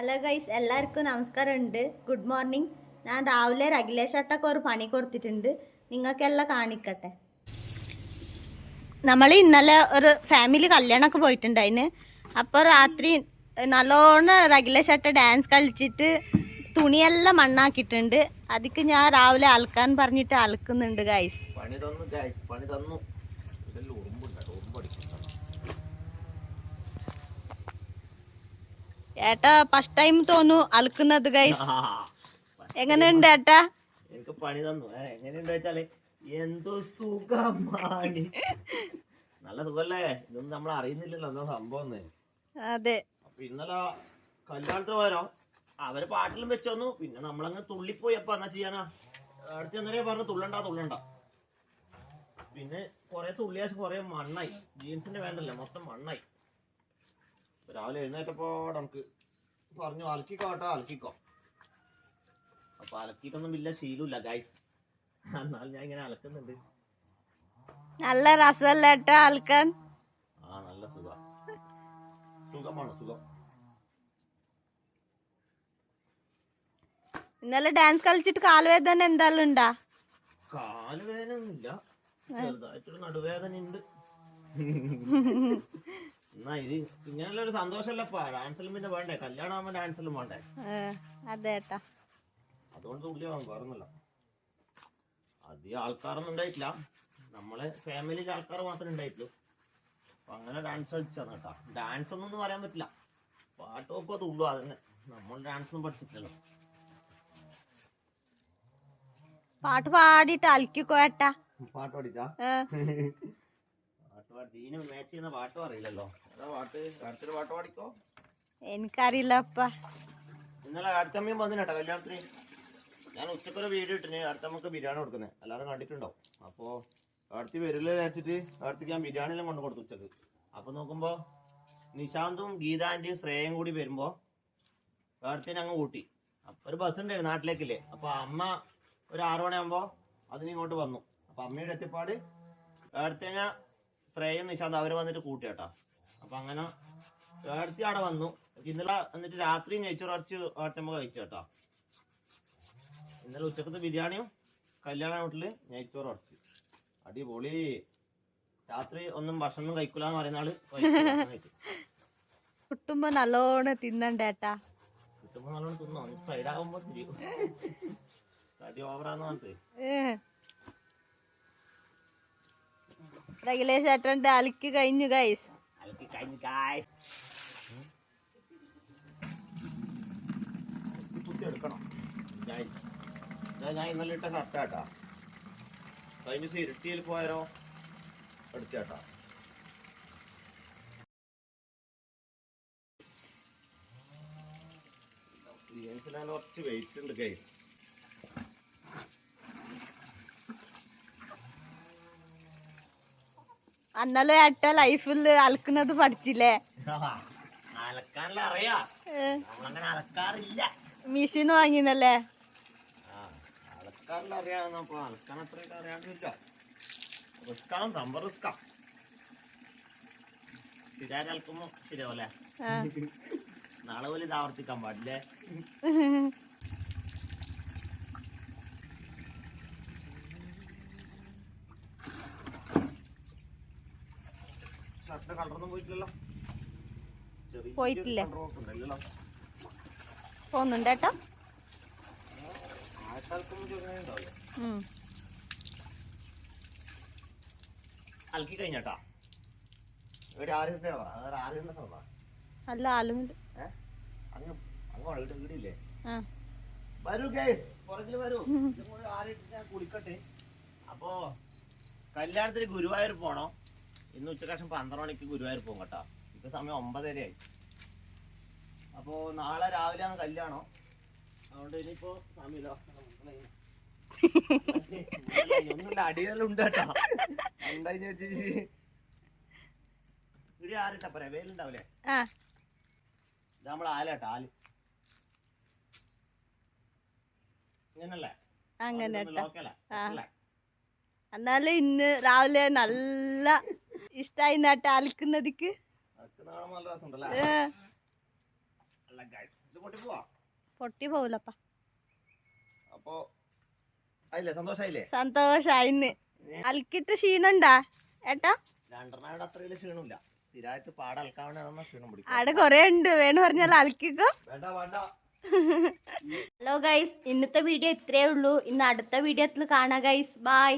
Hello guys എല്ലാവർക്കും നമസ്കാരം ഉണ്ട് ഗുഡ് മോർണിംഗ് ഞാൻ രാവിലെ റെഗുലേഷട്ടൊക്കെ ഒരു പണി കൊടുത്തിട്ടുണ്ട്. നിങ്ങൾക്കെല്ലാം കാണിക്കട്ടെ. നമ്മൾ ഇന്നലെ ഒരു ഫാമിലി കല്യാണമൊക്കെ പോയിട്ടുണ്ട് അതിന് അപ്പോൾ രാത്രി നല്ലോണം റെഗുലേഷട്ട് ഡാൻസ് കളിച്ചിട്ട് തുണിയെല്ലാം മണ്ണാക്കിയിട്ടുണ്ട്. അതിക്ക് ഞാൻ രാവിലെ അലക്കാൻ പറഞ്ഞിട്ട് അലക്കുന്നുണ്ട് ഗൈസ് പണി തന്നു ഗൈസ് പണി തന്നു. ഏട്ടാ ഫസ്റ്റ് ടൈം തോന്നു അലക്കുന്നത് ഗൈസ് എങ്ങനെയുണ്ട് ഏട്ടാ? എനിക്ക് പണി തന്നു. എങ്ങനെയുണ്ട് വെച്ചാൽ എന്തോ സുഖമാണ് നല്ല സുഖല്ലേ? ഇതൊന്നും നമ്മൾ അറിയുന്നില്ലല്ലോ എന്താ സംഭവം അതെ. ഇന്നലെ കല്യാണത്തിന് പോയാലോ അവർ പാട്ടിലും വെച്ചോന്നു പിന്നെ നമ്മളങ്ങ് തുള്ളിപ്പോയി. അപ്പൊ എന്നാ ചെയ്യാനാ? അടുത്ത് എന്നേ പറഞ്ഞു തുള്ളണ്ട തുള്ളണ്ട. പിന്നെ കൊറേ തുള്ളിയാശ് കൊറേ മണ്ണായി. ജീൻസിന്റെ വേണ്ടല്ലേ? മൊത്തം മണ്ണായി. രാവിലെ എഴുന്നേറ്റപ്പോ നമുക്ക് പറഞ്ഞു അലക്കിക്കോ കേട്ടോ അലക്കിക്കോ. അപ്പൊ അലക്കിയിട്ടൊന്നും ഇല്ല ശീലമില്ല ഗൈസ് എന്നാലും ഞാൻ ഇങ്ങനെ അലക്കുന്നുണ്ട്. നല്ല രസമല്ല കേട്ടോ അലക്കാൻ? ആ നല്ല സുഖം. സുഖമാണ് സുഖം? ഇന്നലെ ഡാൻസ് കളിച്ചിട്ട് കാലുവേദന എന്തായാലും ഉണ്ടാ? കാൽ ഒന്നുമില്ല ചെറുതായിട്ടൊരു നടുവേദന ഉണ്ട് എന്നാ ഇത് ഇങ്ങനെയുള്ള ഒരു സന്തോഷമല്ലപ്പാ. ഡാൻസിലും പിന്നെ വേണ്ടേ? കല്യാണം ആവുമ്പോ ഡാൻസിലും വേണ്ടേ? അതെ ഏട്ടാ. അതുകൊണ്ട് തുള്ളിയാവും വേറൊന്നുമില്ല. അധികം ആൾക്കാരൊന്നും ഉണ്ടായിട്ടില്ല. നമ്മളെ ഫാമിലിയിലെ ആൾക്കാർ മാത്രമേ ഉണ്ടായിട്ടുള്ളൂ. അപ്പൊ അങ്ങനെ ഡാൻസ് കളിച്ചാണ് കേട്ടോ. ഡാൻസ് ഒന്നും പറയാൻ പറ്റില്ല. പാട്ടൊക്കെ തുള്ളു അതന്നെ. നമ്മൾ ഡാൻസ് ഒന്നും പഠിച്ചിട്ടില്ലല്ലോ. പാട്ട് പാടിയിട്ട് അലക്കിക്കോട്ടാ പാട്ട് പഠിച്ചാ ഏ, പാട്ട് പാടി ഇതിന് മാച്ച് ചെയ്യുന്ന പാട്ടും അറിയില്ലല്ലോ. ഏതാ പാട്ട്? അടുത്തൊരു പാട്ട് പാടിക്കോ? എനിക്കറിയില്ല അപ്പ. ഇന്നലെ അടുത്തമ്മയും വന്നിട്ടോ കല്യാണത്തിന്. ഞാൻ ഉച്ചക്കൊരു വീഡിയോ ഇട്ടിന്. അടുത്തമ്മക്ക് ബിരിയാണി കൊടുക്കുന്നത് എല്ലാവരും കണ്ടിട്ടുണ്ടോ? അപ്പോ അടുത്ത് വരില്ല വിചാരിച്ചിട്ട് അടുത്തേക്ക് ഞാൻ ബിരിയാണിയെല്ലാം കൊണ്ട് കൊടുത്തു ഉച്ചയ്ക്ക്. അപ്പൊ നോക്കുമ്പോ നിശാന്തും ഗീതാന്റെയും ശ്രേയയും കൂടി വരുമ്പോ അടുത്തേന് അങ്ങ് കൂട്ടി. അപ്പൊ ഒരു ബസ് ഉണ്ടായിരുന്നു നാട്ടിലേക്കില്ലേ. അപ്പൊ അമ്മ ഒരു ആറു മണിയാകുമ്പോ അതിന് ഇങ്ങോട്ട് വന്നു. അപ്പൊ അമ്മയുടെ എത്തിപ്പാട് അടുത്തേന ശ്രേയും നിശാന്ത് അവർ വന്നിട്ട് കൂട്ടിയാട്ടാ അപ്പൊ അങ്ങനെ ഏടത്തി അവിടെ വന്നു. ഇന്നലെ എന്നിട്ട് രാത്രി നെയ്ച്ചോറ് അടിച്ച് ഏട്ടമ്മ കഴിച്ചു കേട്ടോ. ഇന്നലെ ഉച്ചക്കത്തെ ബിരിയാണിയും കല്യാണ വീട്ടിൽ നെയ്ച്ചോറ് അടിച്ചു അടിപൊളി. രാത്രി ഒന്നും ഭക്ഷണം കഴിക്കൂലെന്ന് പറയുന്ന ആൾ കിട്ടുമ്പോ നല്ലോണം തിന്നണ്ടേട്ടാ കിട്ടുമ്പോ നല്ലോണം തിന്നോ സൈഡാകുമ്പോ തിരിയും. തടി ഓവറാന്ന് പറഞ്ഞിട്ട്. റെഗുലേഷൻ ഏട്ടന്റെ അലക്ക് കഴിഞ്ഞു ഗൈസ് അലക്കി കഴിഞ്ഞു കുത്തി എടുക്കണം ഞാൻ ഇന്നലെ ഇട്ട ഷർട്ടാട്ടാ കഴിഞ്ഞ ഇരുട്ടിയിൽ പോയാലോ എടുത്തേട്ടാ ജീൻസിന് കുറച്ച് വെയിറ്റ് ഉണ്ട് കൈ അന്നലെ ഏട്ട ലൈഫിൽ അലക്കുന്നത് പഠിച്ചില്ലേ? മെഷീൻ വാങ്ങിന്നല്ലേ. നാളെ പോലെ ഇത് ആവർത്തിക്കാൻ പാടില്ലേ? കളറൊന്നും പോയിട്ടില്ലല്ലോ. പോയിട്ടില്ലേ? പോകുന്നുണ്ട്. അലക്കി കഴിഞ്ഞാട്ടാ. ഒരു അല്ല ആലുമുണ്ട്. ഏഹ് അങ്ങ് അങ്ങോട്ട് വീടില്ലേ? ആ. വരൂ ഗൈസ് പുറകിൽ വരൂ. ഇതും കൂടി ആറിട്ട് ഞാൻ കുളിക്കട്ടെ. അപ്പോ കല്യാണത്തിന് ഗുരുവായൂർ പോണോ. ഇന്ന് ഉച്ചക്കാശം പന്ത്രണ്ട് മണിക്ക് ഗുരുവായൂർ പോകും കേട്ടോ. ഇപ്പൊ സമയം ഒമ്പതരയായി. അപ്പോ നാളെ രാവിലെ ആണ് കല്യാണം. അതുകൊണ്ട് ഇനിയിപ്പോ സമയമില്ല. ഒന്നുമില്ല ഉണ്ട് കേട്ടോ. എന്താ ചേച്ചി? ആരട്ടാ ആറിട്ടാ പറയാ വേലുണ്ടാവില്ലേ ഇത് നമ്മൾ ആലേട്ടാ ആൽ. ഇങ്ങനല്ലേ? അങ്ങനെ എന്നാലും ഇന്ന് രാവിലെ നല്ല ഇഷ്ടായി നട്ട അലക്കുന്നതിക്ക് പൊട്ടി പോവാ. പൊട്ടി പോവില്ലപ്പ അപ്പോ സന്തോഷായിന്ന്. അൽക്കിട്ട് ക്ഷീണണ്ടാ? ഏട്ടാ? അവിടെ കൊറേ ഉണ്ട്. വേണു പറഞ്ഞാൽ അൽക്കിക്കോ? വേണ്ട ഹലോ ഗൈസ് ഇന്നത്തെ വീഡിയോ ഇത്രേ ഉള്ളൂ. ഇന്ന് അടുത്ത വീഡിയോത്തിൽ കാണാ ഗൈസ് ബൈ